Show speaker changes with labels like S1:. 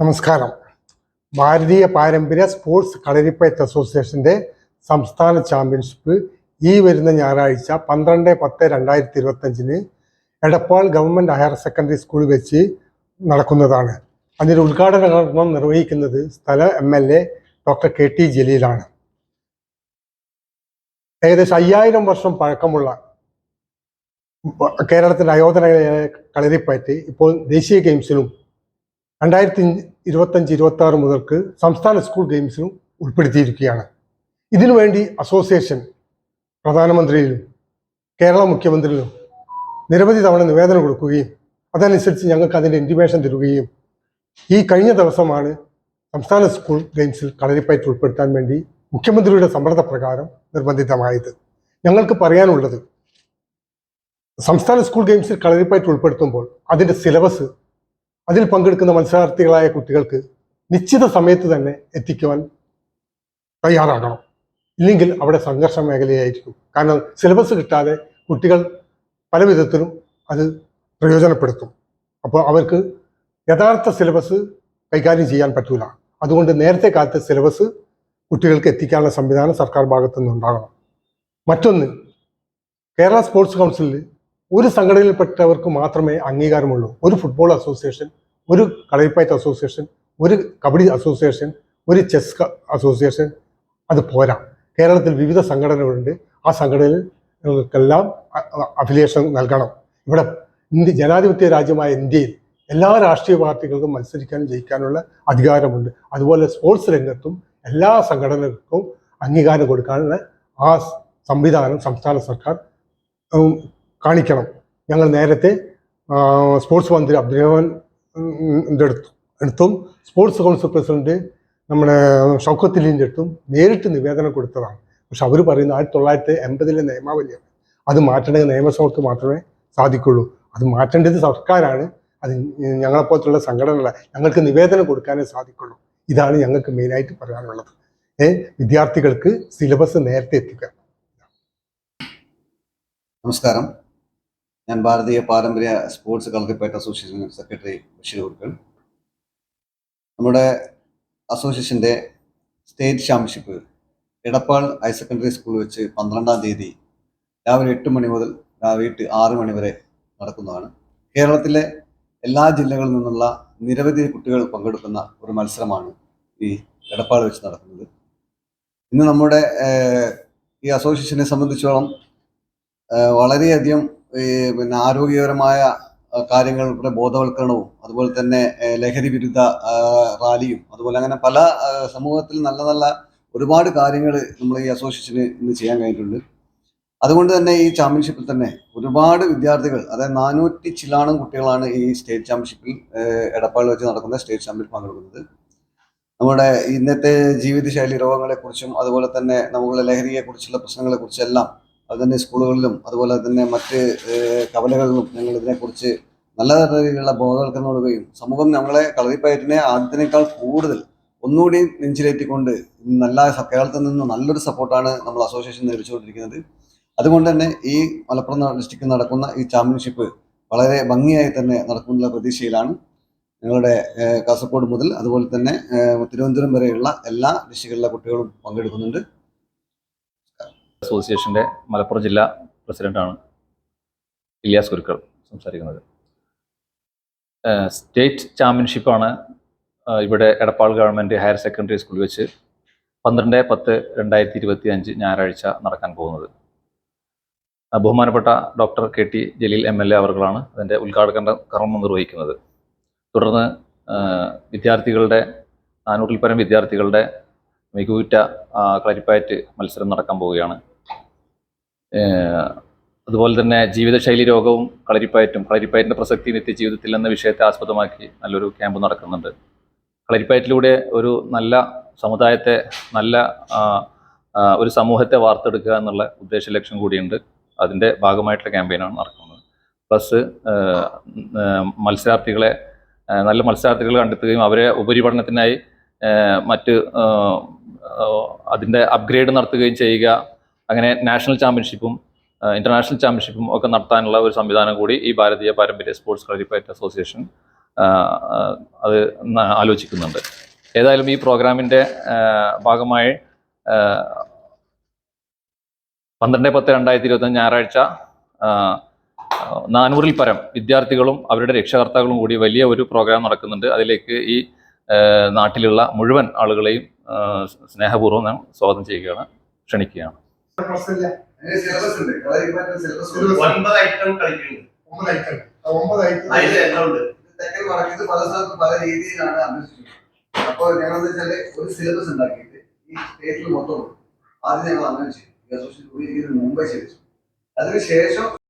S1: നമസ്കാരം. ഭാരതീയ പാരമ്പര്യ സ്പോർട്സ് കളരിപ്പയറ്റ് അസോസിയേഷന്റെ സംസ്ഥാന ചാമ്പ്യൻഷിപ്പ് ഈ വരുന്ന ഞായറാഴ്ച പന്ത്രണ്ട് പത്ത് രണ്ടായിരത്തി ഇരുപത്തഞ്ചിന് എടപ്പാൾ ഗവൺമെന്റ് ഹയർ സെക്കൻഡറി സ്കൂളിൽ വെച്ച് നടക്കുന്നതാണ്. അതിന്റെ ഉദ്ഘാടന കർമ്മം നിർവഹിക്കുന്നത് സ്ഥല M L A doctor K T ജലീലാണ്. ഏകദേശം അയ്യായിരം വർഷം പഴക്കമുള്ള കേരളത്തിന്റെ അയോധന കളരിപ്പയറ്റ് ഇപ്പോൾ ദേശീയ ഗെയിംസിലും രണ്ടായിരത്തി ഇരുപത്തഞ്ച് ഇരുപത്തി ആറ് മുതൽക്ക് സംസ്ഥാന സ്കൂൾ ഗെയിംസിലും ഉൾപ്പെടുത്തിയിരിക്കുകയാണ്. ഇതിനുവേണ്ടി അസോസിയേഷൻ പ്രധാനമന്ത്രിയിലും കേരള മുഖ്യമന്ത്രിയിലും നിരവധി തവണ നിവേദനം കൊടുക്കുകയും അതനുസരിച്ച് ഞങ്ങൾക്ക് അതിന്റെ ഇന്റിമേഷൻ തരികയും ഈ കഴിഞ്ഞ ദിവസമാണ് സംസ്ഥാന സ്കൂൾ ഗെയിംസിൽ കളരിപ്പയറ്റ് ഉൾപ്പെടുത്താൻ വേണ്ടി മുഖ്യമന്ത്രിയുടെ സമ്മർദ്ദപ്രകാരം നിർബന്ധിതമായത്. ഞങ്ങൾക്ക് പറയാനുള്ളത് സംസ്ഥാന സ്കൂൾ ഗെയിംസിൽ കളരിപ്പയറ്റ് ഉൾപ്പെടുത്തുമ്പോൾ അതിന്റെ സിലബസ് അതിൽ പങ്കെടുക്കുന്ന മത്സരാർത്ഥികളായ കുട്ടികൾക്ക് നിശ്ചിത സമയത്ത് തന്നെ എത്തിക്കുവാൻ തയ്യാറാകണം. ഇല്ലെങ്കിൽ അവിടെ സംഘർഷ മേഖലയായിരിക്കും. കാരണം സിലബസ് കിട്ടാതെ കുട്ടികൾ പല വിധത്തിലും അത് പ്രയോജനപ്പെടുത്തും. അപ്പോൾ അവർക്ക് യഥാർത്ഥ സിലബസ് കൈകാര്യം ചെയ്യാൻ പറ്റൂല. അതുകൊണ്ട് നേരത്തെ കാലത്ത് സിലബസ് കുട്ടികൾക്ക് എത്തിക്കാനുള്ള സംവിധാനം സർക്കാർ ഭാഗത്തു മറ്റൊന്ന് കേരള സ്പോർട്സ് കൗൺസിലിൽ ഒരു സംഘടനയിൽപ്പെട്ടവർക്ക് മാത്രമേ അംഗീകാരമുള്ളൂ. ഒരു ഫുട്ബോൾ അസോസിയേഷൻ ഒരു കളരിപ്പയറ്റ് അസോസിയേഷൻ ഒരു കബഡി അസോസിയേഷൻ ഒരു ചെസ് അസോസിയേഷൻ അത് പോരാ. കേരളത്തിൽ വിവിധ സംഘടനകളുണ്ട്. ആ സംഘടനകൾക്കെല്ലാം അഫിലിയേഷൻ നൽകണം. ഇവിടെ ഇന്ത്യ ജനാധിപത്യ രാജ്യമായ ഇന്ത്യയിൽ എല്ലാ രാഷ്ട്രീയ പാർട്ടികൾക്കും മത്സരിക്കാനും ജയിക്കാനുള്ള അധികാരമുണ്ട്. അതുപോലെ സ്പോർട്സ് രംഗത്തും എല്ലാ സംഘടനകൾക്കും അംഗീകാരം കൊടുക്കാനുള്ള ആ സംവിധാനം സംസ്ഥാന സർക്കാർ കാണിക്കണം. ഞങ്ങൾ നേരത്തെ സ്പോർട്സ് മന്ത്രി അബ്ദുറഹ്മാൻ അടുത്തും അടുത്തും സ്പോർട്സ് കൗൺസിൽ പ്രസിഡന്റ് നമ്മുടെ ഷൗക്കത്തിലിന്റെ അടുത്തും നേരിട്ട് നിവേദനം കൊടുത്തതാണ്. പക്ഷെ അവർ പറയുന്നത് ആയിരത്തി തൊള്ളായിരത്തി എൺപതിലെ നിയമാവലിയാണ്. അത് മാറ്റേണ്ടത് നിയമസഭയ്ക്ക് മാത്രമേ സാധിക്കുള്ളൂ. അത് മാറ്റേണ്ടത് സർക്കാരാണ്. അത് ഞങ്ങളെപ്പോലത്തുള്ള സംഘടനകളെ ഞങ്ങൾക്ക് നിവേദനം കൊടുക്കാനേ സാധിക്കുള്ളൂ. ഇതാണ് ഞങ്ങൾക്ക് മെയിനായിട്ട് പറയാനുള്ളത്. ഏ വിദ്യാർത്ഥികൾക്ക് സിലബസ് നേരത്തെ എത്തിക്കുക.
S2: നമസ്കാരം. ഞാൻ ഭാരതീയ പാരമ്പര്യ sports Kalaripayattu association secretary Basheer Urkal നമ്മുടെ അസോസിയേഷന്റെ state championship Edappal higher secondary school വെച്ച് പന്ത്രണ്ടാം തീയതി രാവിലെ എട്ട് മണി മുതൽ വൈകിട്ട് ആറ് മണി വരെ നടക്കുന്നതാണ്. കേരളത്തിലെ എല്ലാ ജില്ലകളിൽ നിന്നുള്ള നിരവധി കുട്ടികൾ പങ്കെടുക്കുന്ന ഒരു മത്സരമാണ് ഈ എടപ്പാൾ വെച്ച് നടക്കുന്നത്. ഇന്ന് നമ്മുടെ ഈ അസോസിയേഷനെ സംബന്ധിച്ചോളം വളരെയധികം ഈ പിന്നെ ആരോഗ്യപരമായ കാര്യങ്ങളുടെ ബോധവൽക്കരണവും അതുപോലെ തന്നെ ലഹരി വിരുദ്ധ റാലിയും അതുപോലെ അങ്ങനെ പല സമൂഹത്തിൽ നല്ല നല്ല ഒരുപാട് കാര്യങ്ങൾ നമ്മൾ ഈ അസോസിയേഷന് ഇന്ന് ചെയ്യാൻ കഴിഞ്ഞിട്ടുണ്ട്. അതുകൊണ്ട് തന്നെ ഈ ചാമ്പ്യൻഷിപ്പിൽ തന്നെ ഒരുപാട് വിദ്യാർത്ഥികൾ അതായത് നാനൂറ്റി ചില്ലാണം കുട്ടികളാണ് ഈ സ്റ്റേറ്റ് ചാമ്പ്യൻഷിപ്പിൽ എടപ്പാളിൽ വെച്ച് നടക്കുന്ന സ്റ്റേറ്റ് ചാമ്പ്യൻഷിപ്പ് പങ്കെടുക്കുന്നത്. നമ്മുടെ ഇന്നത്തെ ജീവിതശൈലി രോഗങ്ങളെക്കുറിച്ചും അതുപോലെ തന്നെ നമ്മളുടെ ലഹരിയെക്കുറിച്ചുള്ള പ്രശ്നങ്ങളെക്കുറിച്ചെല്ലാം അത് തന്നെ സ്കൂളുകളിലും അതുപോലെ തന്നെ മറ്റ് കവലകളിലും ഞങ്ങൾ ഇതിനെക്കുറിച്ച് നല്ല രീതിയിലുള്ള ബോധവൽക്കരണം കൊടുക്കുകയും സമൂഹം ഞങ്ങളെ കളരിപ്പയറ്റിനെ ആദ്യത്തിനേക്കാൾ കൂടുതൽ ഒന്നുകൂടി നെഞ്ചിലേറ്റിക്കൊണ്ട് നല്ല കേരളത്തിൽ നിന്ന് നല്ലൊരു സപ്പോർട്ടാണ് നമ്മൾ അസോസിയേഷൻ ലഭിച്ചുകൊണ്ടിരിക്കുന്നത് അതുകൊണ്ട് തന്നെ ഈ മലപ്പുറം ഡിസ്ട്രിക്റ്റിൽ നടക്കുന്ന ഈ ചാമ്പ്യൻഷിപ്പ് വളരെ ഭംഗിയായി തന്നെ നടക്കുമെന്നുള്ള പ്രതീക്ഷയിലാണ്. ഞങ്ങളുടെ കാസർഗോഡ് മുതൽ അതുപോലെ തന്നെ തിരുവനന്തപുരം വരെയുള്ള എല്ലാ ഡിസ്ട്രിക്റ്റിലെ കുട്ടികളും പങ്കെടുക്കുന്നുണ്ട്.
S3: അസോസിയേഷന്റെ മലപ്പുറം ജില്ലാ പ്രസിഡന്റാണ് ഇലിയാസ് കുരുക്കൾ സംസാരിക്കുന്നത്. സ്റ്റേറ്റ് ചാമ്പ്യൻഷിപ്പാണ് ഇവിടെ എടപ്പാൾ ഗവൺമെന്റ് ഹയർ സെക്കൻഡറി സ്കൂളിൽ വെച്ച് പന്ത്രണ്ട് പത്ത് രണ്ടായിരത്തി ഇരുപത്തി അഞ്ച് ഞായറാഴ്ച നടക്കാൻ പോകുന്നത്. ബഹുമാനപ്പെട്ട doctor K T Jaleel M L A അവർകളാണ് അതിന്റെ ഉദ്ഘാടന കർമ്മം നിർവഹിക്കുന്നത്. തുടർന്ന് വിദ്യാർത്ഥികളുടെ നാനൂറിൽ പരം വിദ്യാർത്ഥികളുടെ മികവുറ്റ ആ, കളരിപ്പയറ്റ് മത്സരം നടക്കാൻ പോവുകയാണ് അതുപോലെ തന്നെ ജീവിതശൈലി രോഗവും കളരിപ്പയറ്റും കളരിപ്പയറ്റിന്റെ പ്രസക്തി നിത്യജീവിതത്തിൽ എന്ന വിഷയത്തെ ആസ്പദമാക്കി നല്ലൊരു ക്യാമ്പ് നടക്കുന്നുണ്ട്. കളരിപ്പയറ്റിലൂടെ ഒരു നല്ല സമുദായത്തെ നല്ല ഒരു സമൂഹത്തെ വാർത്തെടുക്കുക എന്നുള്ള ഉദ്ദേശ ലക്ഷ്യം കൂടിയുണ്ട്. അതിന്റെ ഭാഗമായിട്ടുള്ള ക്യാമ്പയിനാണ് നടക്കുന്നത്. പ്ലസ് മത്സരാർത്ഥികളെ നല്ല മത്സരാർത്ഥികളെ കണ്ടെത്തുകയും അവരെ ഉപരിപഠനത്തിനായി മറ്റ് അതിന്റെ അപ്ഗ്രേഡ് നടത്തുകയും ചെയ്യുക അങ്ങനെ നാഷണൽ ചാമ്പ്യൻഷിപ്പും ഇന്റർനാഷണൽ ചാമ്പ്യൻഷിപ്പും ഒക്കെ നടത്താനുള്ള ഒരു സംവിധാനം കൂടി ഈ ഭാരതീയ പാരമ്പര്യ സ്പോർട്സ് കളരിപ്പയറ്റ് അസോസിയേഷൻ അത് ആലോചിക്കുന്നുണ്ട്. ഏതായാലും ഈ പ്രോഗ്രാമിന്റെ ഭാഗമായി പന്ത്രണ്ട് പത്ത് രണ്ടായിരത്തി ഇരുപത്തി ഞായറാഴ്ച നാനൂറിൽ പരം വിദ്യാർത്ഥികളും അവരുടെ രക്ഷകർത്താക്കളും കൂടി വലിയ ഒരു പ്രോഗ്രാം നടക്കുന്നുണ്ട്. അതിലേക്ക് ഈ നാട്ടിലുള്ള മുഴുവൻ ആളുകളെയും സ്നേഹപൂർവം ഞാൻ സ്വാഗതം ചെയ്യുകയാണ് ക്ഷണിക്കുകയാണ്.
S2: സിലബസ് ഉണ്ട്. സിലബസ്
S4: ഒൻപത് ഐറ്റം കളിക്കുന്നുണ്ട് ഉണ്ട്.
S2: തെക്കൻ വടക്ക് ഇത് പല സ്ഥലത്തും പല രീതിയിലാണ് അന്വേഷിക്കുന്നത്. അപ്പോൾ ഞങ്ങൾ വെച്ചാൽ ഒരു സിലബസ് ഉണ്ടാക്കിയിട്ട് ഈ സ്റ്റേറ്റിൽ മൊത്തം. ആദ്യം ഞങ്ങൾ അന്വേഷിച്ചു. അസോസിയേഷൻ രൂപീകരിക്കുന്നതിന് മുമ്പേ ശേഷം അതിനുശേഷം